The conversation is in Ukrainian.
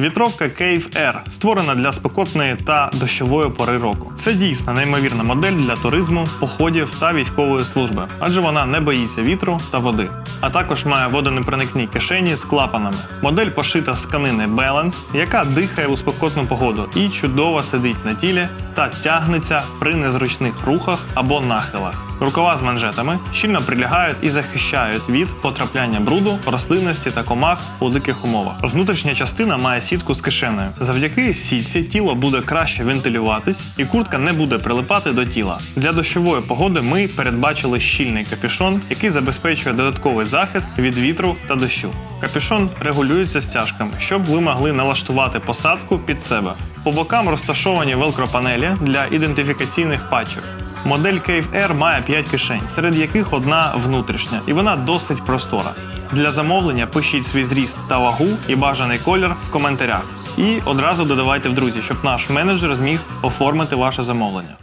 Вітровка Cave Air створена для спекотної та дощової пори року. Це дійсно неймовірна модель для туризму, походів та військової служби, адже вона не боїться вітру та води. А також має водонепроникні кишені з клапанами. Модель пошита з тканини Balance, яка дихає у спекотну погоду і чудово сидить на тілі та тягнеться при незручних рухах або нахилах. Рукава з манжетами щільно прилягають і захищають від потрапляння бруду, рослинності та комах у диких умовах. Внутрішня частина має сітку з кишенею. Завдяки сітці тіло буде краще вентилюватись і куртка не буде прилипати до тіла. Для дощової погоди ми передбачили щільний капюшон, який забезпечує додатковий захист від вітру та дощу. Капюшон регулюється стяжками, щоб ви могли налаштувати посадку під себе. По бокам розташовані велкропанелі для ідентифікаційних патчів. Модель Cave Air має 5 кишень, серед яких одна внутрішня, і вона досить простора. Для замовлення пишіть свій зріст та вагу і бажаний колір в коментарях. І одразу додавайте в друзі, щоб наш менеджер зміг оформити ваше замовлення.